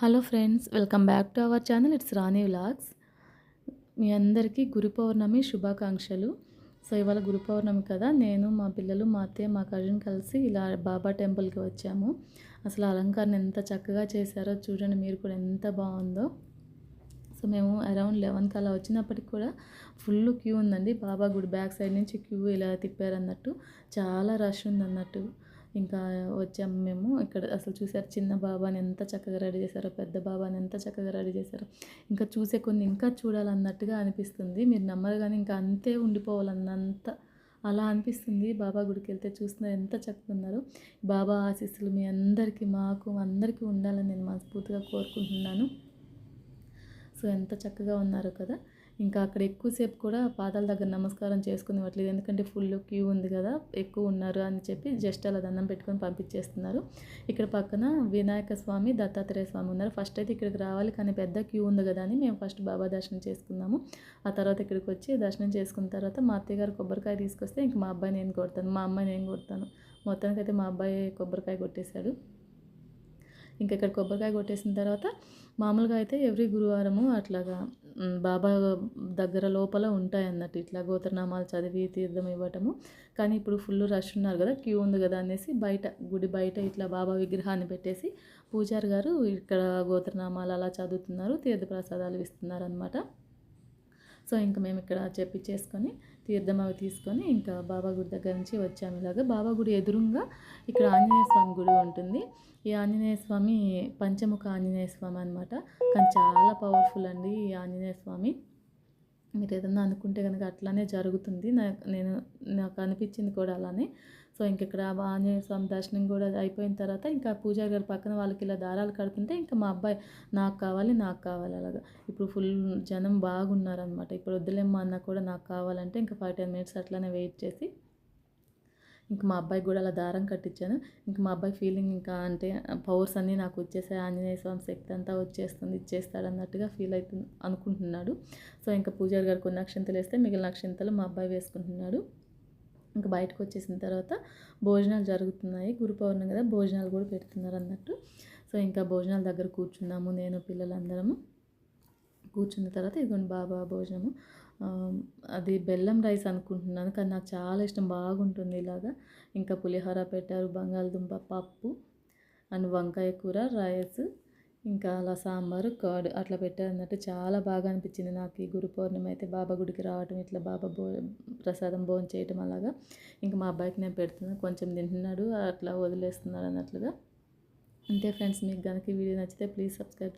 Hello friends welcome back to our channel. It's Rani vlogs. మీ అందరికీ గురు పౌర్ణమి శుభాకాంక్షలు. So ఇవాళ గురు పౌర్ణమి కదా. నేను మా పిల్లలు మా అత్తయ్య మా కజిన్ కలిసి ఇలా బాబా టెంపుల్కి వచ్చాము. అసలు అలంకరణ ఎంత చక్కగా చేశారో చూడండి మీరు కూడా ఎంత బాగుందో. సో మేము అరౌండ్ లెవెన్కి అలా వచ్చినప్పటికి కూడా ఫుల్ క్యూ ఉందండి. బాబా గుడి బ్యాక్ సైడ్ నుంచి క్యూ ఇలా తిప్పారన్నట్టు. చాలా రష్ ఉందన్నట్టు. ఇంకా వచ్చాము మేము. ఇక్కడ అసలు చూసారు చిన్న బాబాని ఎంత చక్కగా రెడీ చేశారో పెద్ద బాబాని ఎంత చక్కగా రెడీ చేశారో. ఇంకా చూసే కొన్ని ఇంకా చూడాలన్నట్టుగా అనిపిస్తుంది. మీరు నమ్మరు కానీ ఇంకా అంతే ఉండిపోవాలన్నంత అలా అనిపిస్తుంది. బాబా గుడికి వెళ్తే చూస్తున్నారు ఎంత చక్కగా ఉన్నారు. బాబా ఆశీస్సులు మీ అందరికీ మాకు అందరికీ ఉండాలని నేను మనస్ఫూర్తిగా కోరుకుంటున్నాను. సో ఎంత చక్కగా ఉన్నారు కదా. ఇంకా అక్కడ ఎక్కువసేపు కూడా పాదాల దగ్గర నమస్కారం చేసుకునివ్వట్లేదు ఎందుకంటే ఫుల్ క్యూ ఉంది కదా ఎక్కువ ఉన్నారు అని చెప్పి జస్ట్ అలా దండం పెట్టుకొని పంపించేస్తున్నారు. ఇక్కడ పక్కన వినాయక స్వామి దత్తాత్రేయ స్వామి ఉన్నారు. ఫస్ట్ అయితే ఇక్కడికి రావాలి కానీ పెద్ద క్యూ ఉంది కదా అని మేము ఫస్ట్ బాబా దర్శనం చేసుకున్నాము. ఆ తర్వాత ఇక్కడికి వచ్చి దర్శనం చేసుకున్న తర్వాత మా అత్తయ్య గారు కొబ్బరికాయ తీసుకొస్తే ఇంక మా అబ్బాయి నేను కొడతాను మా అమ్మాయి నేను కొడతాను. మొత్తానికి అయితే మా అబ్బాయి కొబ్బరికాయ కొట్టేశాడు. ఇంకా ఇక్కడ కొబ్బరికాయ కొట్టేసిన తర్వాత మామూలుగా అయితే ఎవ్రీ గురువారము అట్లాగా బాబా దగ్గర లోపల ఉంటాయి అన్నట్టు ఇట్లా గోత్రనామాలు చదివి తీర్థం ఇవ్వటము. కానీ ఇప్పుడు ఫుల్ రష్ ఉన్నారు కదా క్యూ ఉంది కదా అనేసి బయట గుడి బయట ఇట్లా బాబా విగ్రహాన్ని పెట్టేసి పూజారి గారు ఇక్కడ గోత్రనామాలు అలా చదువుతున్నారు తీర్థ ప్రసాదాలు ఇస్తున్నారు అనమాట సో ఇంకా మేము ఇక్కడ చెప్పించేసుకొని తీర్థం అవి తీసుకొని ఇంకా బాబా గుడి దగ్గర నుంచి వచ్చాము. ఇలాగా బాబా గుడి ఎదురుగా ఇక్కడ ఆంజనేయ స్వామి గుడి ఉంటుంది. ఈ ఆంజనేయ స్వామి పంచముఖ ఆంజనేయ స్వామి అనమాట కానీ చాలా పవర్ఫుల్ అండి ఈ ఆంజనేయ స్వామి. మీరు ఏదన్నా అనుకుంటే కనుక అట్లానే జరుగుతుంది. నేను నాకు అనిపించింది కూడా అలానే. సో ఇంక ఇక్కడ ఆంజనేయ స్వామి దర్శనం కూడా అయిపోయిన తర్వాత ఇంకా పూజారి గారి పక్కన వాళ్ళకి ఇలా దారాలు కడుతుంటే ఇంకా మా అబ్బాయి నాకు కావాలి నాకు కావాలి అలాగా. ఇప్పుడు ఫుల్ జనం బాగున్నారనమాట ఇప్పుడు వద్దులేమ్మా అన్న కూడా నాకు కావాలంటే ఇంకా ఫైవ్ టెన్ మినిట్స్ అట్లానే వెయిట్ చేసి ఇంక మా అబ్బాయికి కూడా అలా దారం కట్టించాను. ఇంక మా అబ్బాయి ఫీలింగ్ ఇంకా అంటే పవర్స్ అన్నీ నాకు వచ్చేసాయి. ఆంజనేయ స్వామి శక్తి అంతా వచ్చేస్తుంది ఇచ్చేస్తాడు అన్నట్టుగా ఫీల్ అవుతుంది అనుకుంటున్నాడు. సో ఇంకా పూజారి గారు కొన్ని అక్షంతలు వేస్తే మిగిలిన అక్షంతలు మా అబ్బాయి వేసుకుంటున్నాడు. ఇంకా బయటకు వచ్చేసిన తర్వాత భోజనాలు జరుగుతున్నాయి. గురు పౌర్ణమి కదా భోజనాలు కూడా పెడుతున్నారు అన్నట్టు. సో ఇంకా భోజనాల దగ్గర కూర్చున్నాము నేను పిల్లలందరము. కూర్చున్న తర్వాత ఇదిగోండి బాబా భోజనము. అది బెల్లం రైస్ అనుకుంటున్నాను కానీ నాకు చాలా ఇష్టం బాగుంటుంది ఇలాగా. ఇంకా పులిహోర పెట్టారు బంగాళదుంప పప్పు అండ్ వంకాయ కూర రైస్ ఇంకా అలా సాంబారు కర్డ్ అట్లా పెట్టారు అన్నట్టు చాలా బాగా అనిపించింది నాకు. ఈ గురు పౌర్ణమి అయితే బాబా గుడికి రావటం ఇట్లా బాబా భో ప్రసాదం భోజనం చేయటం అలాగా. ఇంకా మా అబ్బాయికి నేను పెడుతున్నాను కొంచెం తింటున్నాడు అట్లా వదిలేస్తున్నాడు అన్నట్లుగా. అంతే ఫ్రెండ్స్ మీకు కనుక వీడియో నచ్చితే ప్లీజ్ సబ్స్క్రైబ్